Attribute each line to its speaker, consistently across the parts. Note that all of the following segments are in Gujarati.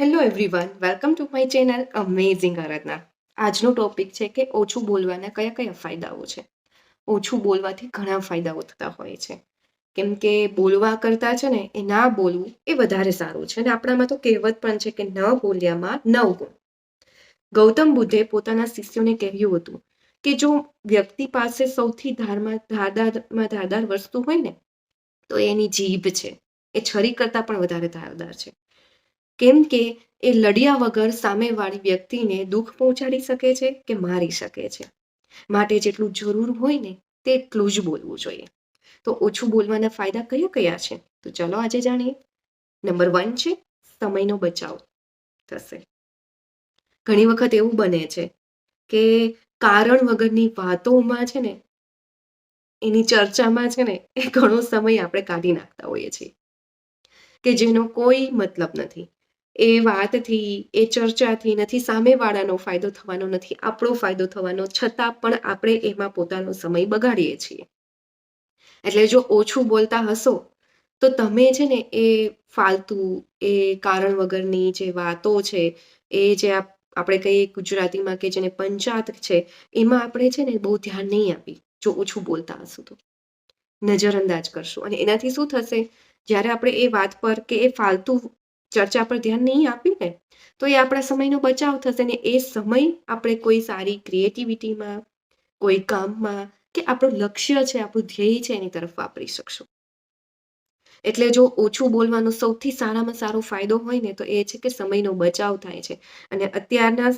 Speaker 1: Hello everyone welcome to my channel amazing Aradhana આજનો ટોપિક છે કે ઓછું બોલવાના કયા કયા ફાયદાઓ છે. ઓછું બોલવાથી ઘણા ફાયદાઓ થતા હોય છે. કેમ કે બોલવા કરતાં છે ને, એ ના બોલવું એ વધારે સારું છે. અને આપણામાં તો કહેવત પણ છે કે ન બોલ્યામાં નવ ગુણ. ગૌતમ બુદ્ધે પોતાના શિષ્યોને કહ્યું હતું કે જો વ્યક્તિ પાસે સૌથી ધારમાં, ધારદારમાં ધારદાર વસ્તુ હોય ને, તો એની જીભ છે. એ છરી કરતાં પણ વધારે ધારદાર છે. કેમ કે એ લડ્યા વગર સામેવાળી વ્યક્તિને દુઃખ પહોંચાડી શકે છે કે મારી શકે છે? માટે જેટલું જરૂર હોય ને તેટલું જ બોલવું જોઈએ. તો ઓછું બોલવાના ફાયદા કયા કયા છે? તો ચલો આજે જાણીએ. નંબર વન છે, સમયનો બચાવ. થશે. ઘણી વખત એવું બને છે કે કારણ વગરની વાતોમાં છે ને, એની ચર્ચામાં છે ને, એ ઘણો સમય આપણે કાઢી નાખતા હોઈએ છીએ. કે જેનો કોઈ મતલબ નથી. એ વાતથી, એ ચર્ચાથી નથી, સામેવાળાનો ફાયદો થવાનો નથી, આપણો ફાયદો થવાનો, છતાં પણ આપણે એમાં પોતાનો સમય બગાડીએ છીએ. એટલે જો ઓછું બોલતા હશો, તો તમે છે ને એ ફાલતુ, એ કારણ વગરની જે વાતો છે, એ જે આપણે કહીએ ગુજરાતીમાં કે જેને પંચાત છે, એમાં આપણે છે ને બહુ ધ્યાન નહીં આપી, જો ઓછું બોલતા હશું તો. નજરઅંદાજ કરશું. અને એનાથી શું થશે? જ્યારે આપણે એ વાત પર કે એ ફાલતુ ચર્ચા પર ધ્યાન નહીં આપ્યું ને, તો એ આપણા સમયનો બચાવ થશે ને એ સમય આપણે કોઈ સારી ક્રિએટિવિટીમાં કોઈ કામમાં કે આપણું લક્ષ્ય છે, આપણું ધ્યેય છે એની તરફ વાપરી શકશું. એટલે જો ઓછું બોલવાનો સૌથી સારામાં સારો ફાયદો હોય ને, તો એ છે કે સમયનો બચાવ થાય છે. અને અત્યારના,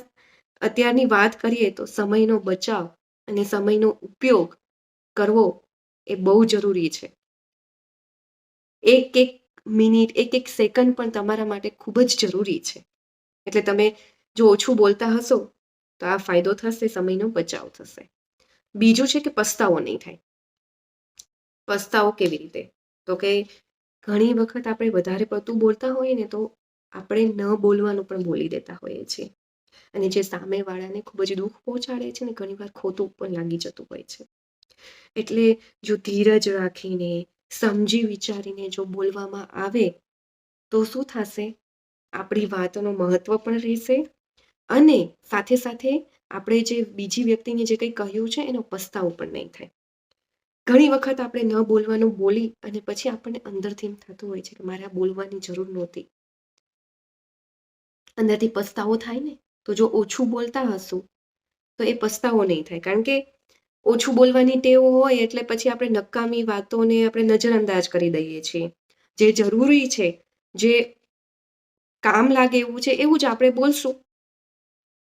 Speaker 1: અત્યારની વાત કરીએ તો સમયનો બચાવ અને સમયનો ઉપયોગ કરવો એ બહુ જરૂરી છે. એક એક મિનિટ, એક એક સેકન્ડ પણ તમારા માટે ખૂબ જ જરૂરી છે. એટલે તમે જો ઓછું બોલતા હશો, તો આ ફાયદો થશે, સમયનો બચાવ થશે. બીજું છે કે પસ્તાવો નહીં થાય. પસ્તાવો કેવી રીતે? તો કે ઘણી વખત આપણે વધારે પડતું બોલતા હોઈએ ને, તો આપણે ન બોલવાનું પણ બોલી દેતા હોઈએ છીએ. અને જે સામેવાળાને ખૂબ જ દુઃખ પહોંચાડે છે ને, ઘણીવાર ખોટું પણ લાગી જતું હોય છે. એટલે જો ધીરજ રાખીને સમજી વિચારીને જો બોલવામાં આવે, તો શું થશે? આપણી વાતોનું મહત્વ પણ રહેશે અને સાથે સાથે આપણે જે બીજી વ્યક્તિને જે કંઈ કહ્યું છે, એનો પસ્તાવો પણ નહીં થાય. ઘણી વખત આપણે ન બોલવાનું બોલી અને પછી આપણને અંદરથી એમ થતું હોય છે કે મારે આ બોલવાની જરૂર નહોતી. અંદરથી પસ્તાવો થાય ને, તો જો ઓછું બોલતા હશું, તો એ પસ્તાવો નહીં થાય. કારણ કે ઓછું બોલવાની ટેવ હોય એટલે પછી આપણે નકામી વાતોને આપણે નજરઅંદાજ કરી દઈએ છીએ. જે જરૂરી છે, જે કામ લાગે એવું છે, એવું જ આપણે બોલશું.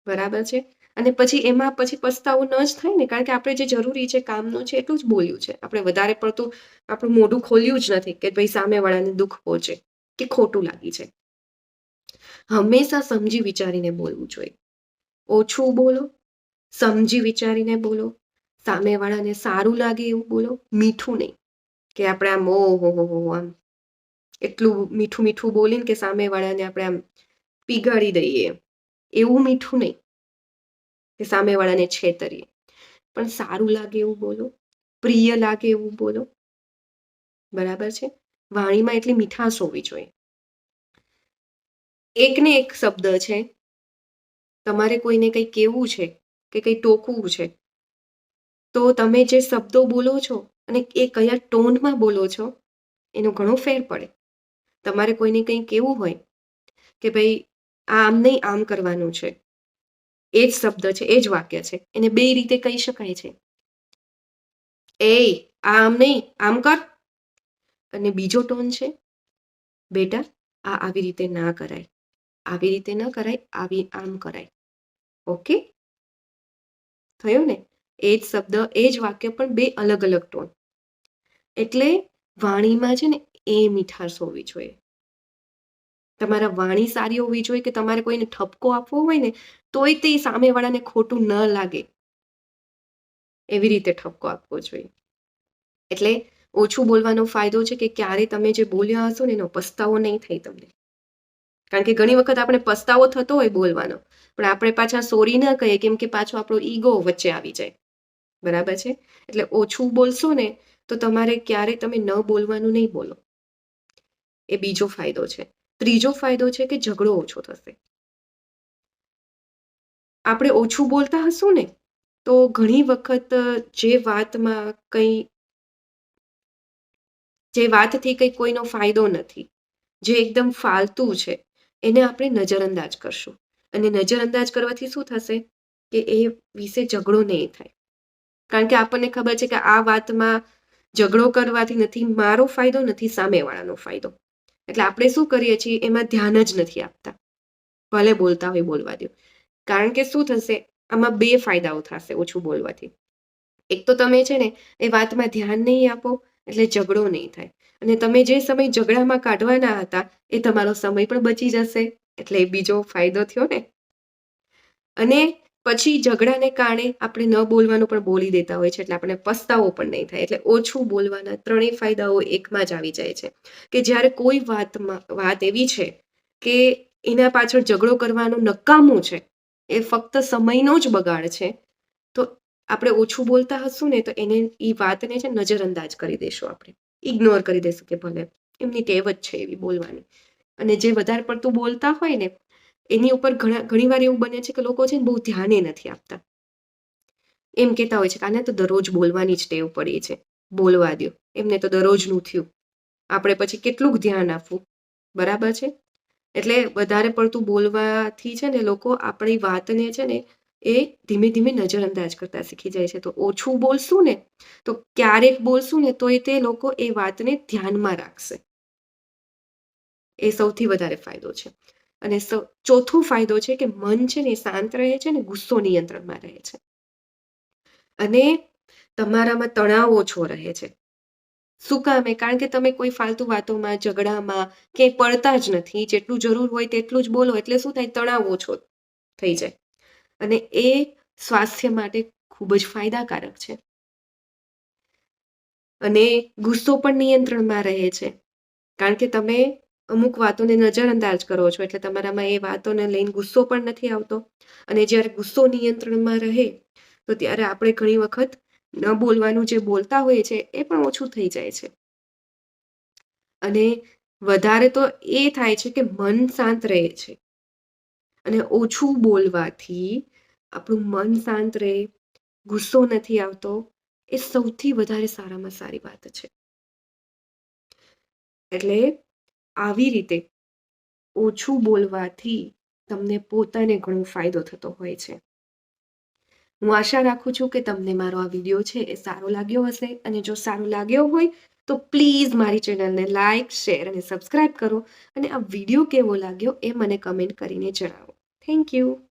Speaker 1: બરાબર છે? અને પછી એમાં પછી પસ્તાવો ન જ થાય ને, કારણ કે આપણે જે જરૂરી છે, કામનું છે, એટલું જ બોલ્યું છે. આપણે વધારે પડતું આપણું મોઢું ખોલ્યું જ નથી કે ભાઈ સામેવાળાને દુઃખ પહોંચે કે ખોટું લાગી છે. હંમેશા સમજી વિચારીને બોલવું જોઈએ. ઓછું બોલો, સમજી વિચારીને બોલો સામેવાળાને સારું લાગે એવું બોલો? મીઠું નહીં. કે આપણે આમ, ઓહો, હો હો આમ એટલું મીઠું મીઠું બોલીને કે સામેવાળાને આપણે આમ પીગાડી દઈએ. એવું મીઠું નહીં. કે સામેવાળાને છેતરીએ. પણ સારું લાગે એવું બોલો? પ્રિય લાગે એવું બોલો? બરાબર છે? વાણીમાં એટલી મીઠાશ હોવી જોઈએ. એકને એક શબ્દ છે. તમારે કોઈને કંઈ કહેવું છે? કે કંઈ ટોકવું છે? તો તમે જે શબ્દો બોલો છો અને એ કયા ટોનમાં બોલો છો, એનો ઘણો ફેર પડે. તમારે કોઈને કંઈ કહેવું હોય કે ભાઈ, આ આમ નહીં, આમ કરવાનું છે. એ જ શબ્દ છે, એ જ વાક્ય છે, એને બે રીતે કહી શકાય છે. એ આ આમ નહીં, આમ કર. અને બીજો ટોન છે, બેટા, આ આવી રીતે ના કરાય. આવી રીતે ન કરાય, આવી આમ કરાય. ઓકે? થયું ને? એ જ શબ્દ, એ જ વાક્ય, પણ બે અલગ અલગ ટોન. એટલે વાણીમાં છે ને, એ મીઠાશ હોવી જોઈએ. તમારા વાણી સારી હોવી જોઈએ કે તમારે કોઈને ઠપકો આપવો હોય ને, તોય તે સામેવાળાને ખોટું ન લાગે. એવી રીતે ઠપકો આપવો જોઈએ. એટલે ઓછું બોલવાનો ફાયદો છે કે ક્યારે તમે જે બોલ્યા હશો ને, એનો પસ્તાવો નહીં થાય તમને. કારણ કે ઘણી વખત આપણે પસ્તાવો થતો હોય બોલવાનો. પણ આપણે પાછા સોરી ન કહીએ, કેમ કે પાછો આપણો ઈગો વચ્ચે આવી જાય. બરાબર છે? એટલે ઓછું બોલશો ને, તો તમારે ક્યારે તમે ન બોલવાનું નહીં બોલો. એ બીજો ફાયદો છે. ત્રીજો ફાયદો છે કે ઝઘડો ઓછો થશે. આપણે ઓછું બોલતા હશું ને, તો ઘણી વખત જે વાતમાં કંઈ, જે વાતથી કંઈ કોઈનો ફાયદો નથી, જે એકદમ ફાલતુ છે, એને આપણે નજરઅંદાજ કરશું. અને નજરઅંદાજ કરવાથી શું થશે? કે એ વિશે ઝઘડો નહીં થાય. કારણ કે આપણને ખબર છે કે આ વાતમાં ઝઘડો કરવાથી નથી, મારો ફાયદો નથી, સામેવાળાનો ફાયદો. એટલે આપણે શું કરીએ છીએ? એમાં ધ્યાન જ નથી આપતા. ભલે બોલતા હોય, બોલવા દો. કારણ કે શું થશે? આમાં બે ફાયદાઓ થશે ઓછું બોલવાથી. એક તો તમે છે ને, એ વાતમાં ધ્યાન નહીં આપો, એટલે ઝઘડો નહીં થાય. અને તમે જે સમય ઝઘડામાં કાઢવાના હતા, એ તમારો સમય પણ બચી જશે. એટલે એ બીજો ફાયદો થયો ને. અને પછી ઝઘડાને કારણે આપણે ન બોલવાનું પણ બોલી દેતા હોય છે, એટલે આપણે પસ્તાવો પણ નહીં થાય. એટલે ઓછું બોલવાના ત્રણેય ફાયદાઓ એકમાં જ આવી જાય છે. કે જ્યારે કોઈ વાતમાં, વાત એવી છે કે એના પાછળ ઝઘડો કરવાનું નકામું છે, એ ફક્ત સમયનો જ બગાડ છે, તો આપણે ઓછું બોલતા હશું ને, તો એને એ વાતને છે નજરઅંદાજ કરી દઈશું આપણે. ઇગ્નોર કરી દઈશું કે ભલે એમની ટેવ જ છે એવી બોલવાની. અને જે વધારે પડતું બોલતા હોય ને એની ઉપર ઘણા, ઘણી વાર એવું બને છે કે લોકો છે ને બહુ ધ્યાને નથી આપતા. એમ કહેતા હોય છે કે આને તો દરરોજ બોલવાની જ ટેવ પડી છે. બોલવા દો એમને તો દરરોજનું થયું. આપણે પછી કેટલુંક ધ્યાન આપવું. બરાબર છે? એટલે વધારે પડતું બોલવાથી છે ને લોકો આપણી વાતને છે ને એ ધીમે ધીમે નજરઅંદાજ કરતા શીખી જાય છે. તો ઓછું બોલશું ને, તો ક્યારેક બોલશું ને તોય તે લોકો એ વાતને ધ્યાનમાં રાખશે. એ સૌથી વધારે ફાયદો છે. અને ચોથો ફાયદો છે કે મન છે ને શાંત રહે છે ને ગુસ્સો નિયંત્રણમાં રહે છે. અને તમારામાં તણાવ ઓછો રહે છે. શું કામે કારણ કે તમે કોઈ ફાલતુ વાતોમાં, ઝઘડામાં કે પડતા જ નથી, જેટલું જરૂર હોય તેટલું જ બોલો, એટલે શું થાય? તણાવ ઓછો થઈ જાય. અને એ સ્વાસ્થ્ય માટે ખૂબ જ ફાયદાકારક છે. અને ગુસ્સો પણ નિયંત્રણમાં રહે છે. કારણ કે તમે અમુક વાતોને નજરઅંદાજ કરો છો, એટલે તમારામાં એ વાતોને લઈને ગુસ્સો પણ નથી આવતો. અને જ્યારે ગુસ્સો નિયંત્રણમાં રહે, તો ત્યારે આપણે ઘણી વખત ન બોલવાનું જે બોલતા હોઈએ છે, એ પણ ઓછું થઈ જાય છે. અને વધારે તો એ થાય છે કે મન શાંત રહે છે. અને ઓછું બોલવાથી આપણું મન શાંત રહે, ગુસ્સો નથી આવતો, એ સૌથી વધારે સારામાં સારી વાત છે. એટલે આવી રીતે ઓછું બોલવાથી તમને પોતાને ઘણો ફાયદો થતો હોય છે. હું આશા રાખું છું કે તમને મારો આ વીડિયો છે એ સારો લાગ્યો હશે અને જો સારો લાગ્યો હોય તો પ્લીઝ મારી ચેનલને લાઇક શેર અને સબસ્ક્રાઈબ કરો અને આ વીડિયો કેવો લાગ્યો એ મને કમેન્ટ કરીને જણાવો. Thank you.